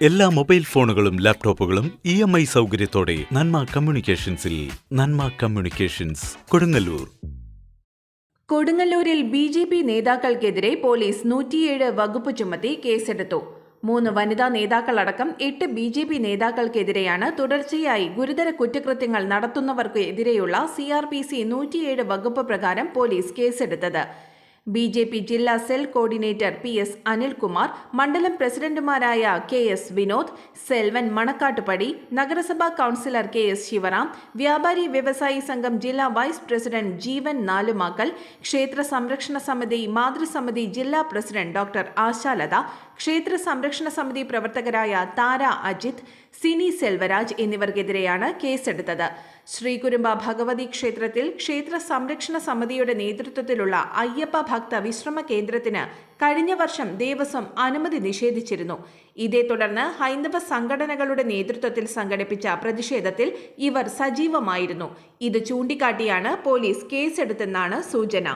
എല്ലാ മൊബൈൽ ഫോണുകളും ലാപ്ടോപ്പുകളും ഇ എം ഐ സൗകര്യത്തോടെ നന്മ കമ്മ്യൂണിക്കേഷൻസിൽ നന്മ കമ്മ്യൂണിക്കേഷൻസ് കൊടുങ്ങല്ലൂർ. കൊടുങ്ങല്ലൂരിൽ ബി ജെ പി നേതാക്കൾക്കെതിരെ പോലീസ് നൂറ്റിയേഴ് വകുപ്പ് ചുമത്തി കേസെടുത്തു. മൂന്ന് വനിതാ നേതാക്കളടക്കം എട്ട് ബി ജെ പി നേതാക്കൾക്കെതിരെയാണ് തുടർച്ചയായി ഗുരുതര കുറ്റകൃത്യങ്ങൾ നടത്തുന്നവർക്കെതിരെയുള്ള സി ആർ പി സി നൂറ്റിയേഴ് വകുപ്പ് പ്രകാരം പോലീസ് കേസെടുത്തത്. ബി ജെ പി ജില്ലാ cell coordinator P S Anilkumar മണ്ഡലം പ്രസിഡന്റുമാരായ കെ എസ് വിനോദ് സെൽവൻ മണക്കാട്ടുപടി നഗരസഭാ കൌൺസിലർ കെ എസ് ശിവറാം വ്യാപാരി വ്യവസായി സംഘം ജില്ലാ വൈസ് പ്രസിഡന്റ് ജീവൻ നാലുമാക്കൽ ക്ഷേത്ര സംരക്ഷണ സമിതി മാതൃസമിതി ജില്ലാ പ്രസിഡന്റ് ഡോക്ടർ ആശാലത ക്ഷേത്ര സംരക്ഷണ സമിതി പ്രവർത്തകരായ താര അജിത് സിനി സെൽവരാജ് എന്നിവർക്കെതിരെയാണ് കേസെടുത്തത്. ശ്രീകുരുമ്പ ഭഗവതി ക്ഷേത്രത്തിൽ ക്ഷേത്ര സംരക്ഷണ സമിതിയുടെ നേതൃത്വത്തിലുള്ള അയ്യപ്പ ഭക്ത വിശ്രമ കേന്ദ്രത്തിന് കഴിഞ്ഞ വർഷം ദേവസ്വം അനുമതി നിഷേധിച്ചിരുന്നു. ഇതേ തുടർന്ന് ഹൈന്ദവ സംഘടനകളുടെ നേതൃത്വത്തിൽ സംഘടിപ്പിച്ച പ്രതിഷേധത്തിൽ ഇവർ സജീവമായിരുന്നു. ഇത് ചൂണ്ടിക്കാട്ടിയാണ് പോലീസ് കേസെടുത്തെന്നാണ് സൂചന.